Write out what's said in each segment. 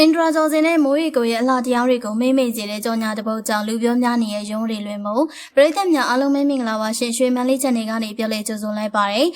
အင်ဒရာဂျော်စင်နဲ့မိုးရီကိုရဲ့အလှတရားတွေကိုမိမ့်မိတ်စေတဲ့ကြော်ညာတစ်ပုတ်ကြောင့်လူပြောများနေတဲ့ရုံးတွေလွင်မို့ပရိသတ်များအားလုံးပဲမင်္ဂလာပါရှင်ရွှေမန်းလေးချက်နေကနေပြောလေကြိုဆိုလိုက်ပါတယ်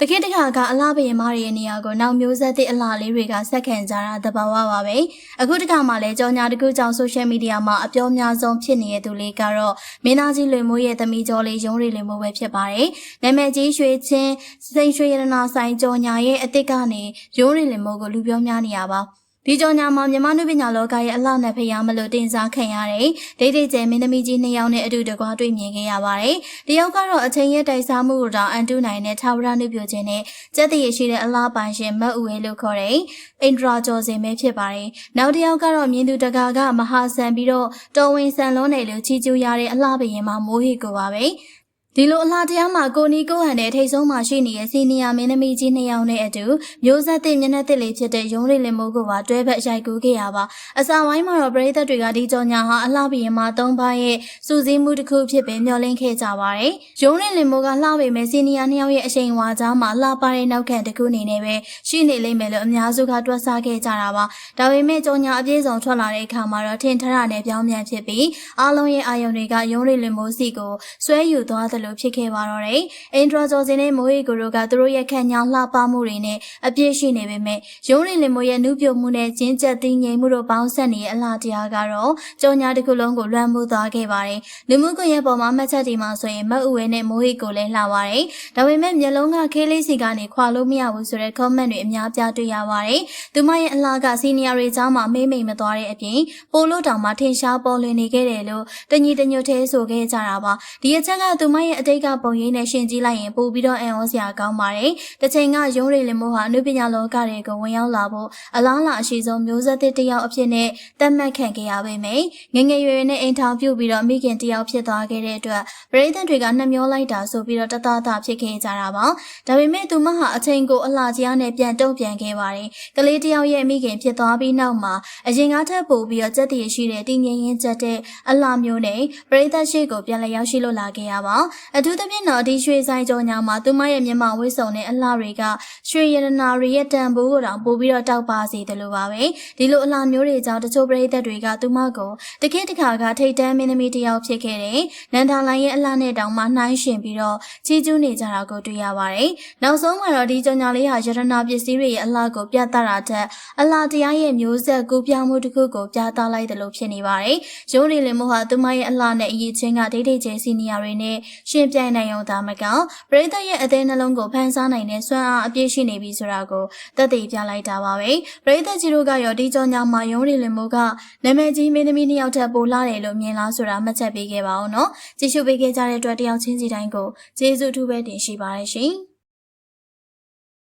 တခေတ်တခါကအလားဘရင်မတွေရဲ့နေရာကိုနောက်မျိုးဆက်သစ်အလားလေးတွေကဆက်ခံကြတာတဘာဝပါပဲအခုတခါမှလည်းကြော်ညာတစ်ခုကြောင့်ဆိုရှယ်မီဒီယာမှာအပြောများဆုံးဖြစ်နေတဲ့သူလေးကတော့မင်းသားကြီးလွင်မိုးရဲ့သမီးကျော်လေးရုံးရီလွင်မိုးပဲဖြစ်ပါတယ်နာမည်ကြီးရွှေချင်းစိန်ရွှေရတနာဆိုင်ကြော်ညာရဲ့အစ်စ်ကနေရုံးရီလွင်မိုးကိုလူပြောများနေရပါ ဒီကြော်ညာမှာမြန်မာနုပညာလောကရဲ့အလှနဲ့ဖျားမလို့တင်စားခံရတဲ့ဒိတ်ဒိတ်ကျဲမင်းသမီးကြီးနှစ်ယောက်နဲ့အတူတကွာတွေ့မြင်ခဲ့ရပါတယ်။တယောက်ကတော့အချိန်ရဲ့တိုက်စားမှုကိုတောင်အန်တူနိုင်တဲ့ထာဝရနုပြခြင်းနဲ့စက်တရရှိတဲ့အလှပိုင်ရှင်မတ်ဦးဝဲလို့ခေါ်တဲ့အင်ဒရာကျော်စင်ပဲဖြစ်ပါတယ်။နောက်တစ်ယောက်ကတော့မြင်းသူတကာကမဟာဆန်ပြီးတော့တော်ဝင်ဆန်လုံးနယ်လို့ချီကျူရတဲ့အလှပရင်မှာမိုးဟိကိုပါပဲ။ ဒီလိုအလားတရားမှာကိုနီကိုဟန်တဲ့ထိတ်ဆုံးမှာရှိနေတဲ့စီနီယာမင်းသမီးကြီးနှစ်ယောက်နဲ့အတူမျိုးဆက်သစ်မျက်နှာသစ်လေးဖြစ်တဲ့ရုံးလေးလင်မိုးကိုပါတွဲဖက်ရိုက်ကူးခဲ့ရပါအစာဝိုင်းမှာတော့ပရိသတ်တွေကဒီကြော်ညာဟာအလှပရင်မှာသုံးပါးရဲ့စူးစီးမှုတစ်ခုဖြစ်ပေမျှော်လင့်ခဲ့ကြပါတယ်ရုံးလေးလင်မိုးကလှပေမဲ့စီနီယာနှစ်ယောက်ရဲ့အချိန်ဝါကြားမှာလှပါတဲ့နောက်ခံတစ်ခုအနေနဲ့ပဲရှိနေလိမ့်မယ်လို့အများစုကတွက်ဆခဲ့ကြတာပါဒါပေမဲ့ကြော်ညာအပြည့်စုံထွက်လာတဲ့အခါမှာတော့ထင်ထရနဲ့ပြောင်းပြန်ဖြစ်ပြီးအားလုံးရဲ့အာယုံတွေကရုံးလေးလင်မိုးစီကိုဆွဲယူသွားသလိုဖြစ်ခဲ့ပါတော့တယ်။အင်ဒရာဂျော်စင်နဲ့မိုးရီကိုတို့ကသူတို့ရဲ့ခံညောင်းလှပမှုတွေနဲ့အပြည့်ရှိနေပေမဲ့ရုံးရင်လင်မိုးရဲ့နုပြမှုနဲ့ကျင်းကျက်သိငြိမ်မှုတို့ပေါင်းဆက်နေတဲ့အလားတရားကတော့ကြော်ညာတစ်ခုလုံးကိုလွှမ်းမိုးသွားခဲ့ပါတယ်။လူမှုကွန်ရက်ပေါ်မှာမှတ်ချက်ဒီမှာဆိုရင်မတ်ဦးဝဲနဲ့မိုးရီကိုလည်းလှပါတယ်။ဒါပေမဲ့မျက်လုံးကခေးလေးစီကနေခွာလို့မရဘူးဆိုတဲ့ comment တွေအများပြားတွေ့ရပါတယ်။သူမရဲ့အလားကစီနီယာတွေကြားမှာမေးမိန်မသွားတဲ့အပြင်ပိုလို့တောင်မှထင်ရှားပေါ်လွင်နေခဲ့တယ်လို့တညီတညွတ်သေးဆိုခဲ့ကြတာပါ။ဒီအချက်ကသူမရဲ့အတိတ်ကပုံရိပ်နဲ့ရှင်ကြည့်လိုက်ရင်ပိုပြီးတော့အံ့ဩစရာကောင်းပါတယ်။တစ်ချိန်ကရုံးရိပ်လင်မိုးဟာအနုပညာလောကတွေကိုဝင်ရောက်လာဖို့အလားလာအရှိဆုံးမျိုးဆက်သစ်တစ်ယောက်အဖြစ်နဲ့သတ်မှတ်ခံခဲ့ရပေမယ့်ငငယ်ရွယ်ရွယ်နဲ့အိမ်ထောင်ပြုတ်ပြီးတော့မိခင်တစ်ယောက်ဖြစ်သွားခဲ့တဲ့အတွက်ပရိသတ်တွေကနှမျောလိုက်တာဆိုပြီးတော့တသားသားဖြစ်ခဲ့ကြတာပါ။ဒါပေမဲ့သူမဟာအချိန်ကိုအလှကြီးနဲ့ပြန်တုံ့ပြန်ခဲ့ပါတယ်။ကလေးတစ်ယောက်ရဲ့မိခင်ဖြစ်သွားပြီးနောက်မှာအရင်ကထပ်ပို့ပြီးတော့ကြက်တည်ရှိတဲ့တည်ငြိမ်ရင်ကြက်တဲ့အလှမျိုးနဲ့ပရိသတ်ရှိကိုပြန်လည်ရောက်ရှိလို့လာခဲ့ရပါ။အထူးသဖြင့်တော့ဒီရွှေဆိုင်ကြောညာမှာသူမရဲ့မျက်မှောက်ဝိဆုံတဲ့အလှတွေကရွှေရတနာတွေရဲ့တန်ဖိုးကိုတောင်ပို့ပြီးတော့တောက်ပါစေတယ်လို့ပါပဲဒီလိုအလှမျိုးတွေကြောင့်တချို့ပရိသတ်တွေကသူမကိုတခေတ်တခါကထိတ်တန်းမင်းသမီးတစ်ယောက်ဖြစ်ခဲ့တဲ့နန္ဒာလိုင်းရဲ့အလှနဲ့တောင်မှနှိုင်းရှင်ပြီးတော့ချီးကျူးနေကြတာကိုတွေ့ရပါတယ်နောက်ဆုံးမှာတော့ဒီကြောညာလေးဟာရတနာပစ္စည်းတွေရဲ့အလှကိုပြသတာထက်အလှတရားရဲ့မျိုးဆက်ကူးပြောင်းမှုတစ်ခုကိုပြသလိုက်တယ်လို့ဖြစ်နေပါတယ်ရုံးရီလင်မို့ဟာသူမရဲ့အလှနဲ့အရေးချင်းကဒိတ်ဒိတ်ကျဲစီနီယာတွေနဲ့ရှင်ပြိုင်နိုင်အောင်ဒါမကောပရိသတ်ရဲ့အသေးနှလုံးကိုဖန်ဆားနိုင်တဲ့စွမ်းအားအပြည့်ရှိနေပြီဆိုတာကိုသက်သေပြလိုက်တာပါပဲပရိသတ်ကြီးတို့ကရောဒီကြောင်ညာမှာယုံရီလင်မိုးကနာမည်ကြီးမင်းသမီးနှစ်ယောက်ထပ်ပိုလာတယ်လို့မြင်လားဆိုတာမှတ်ချက်ပေးခဲ့ပါအောင်နော်ကြည့်ရှုပေးခဲ့ကြတဲ့အတွက်တယောက်ချင်းစီတိုင်းကိုကျေးဇူးအထူးပဲတင်ရှိပါတယ်ရှင်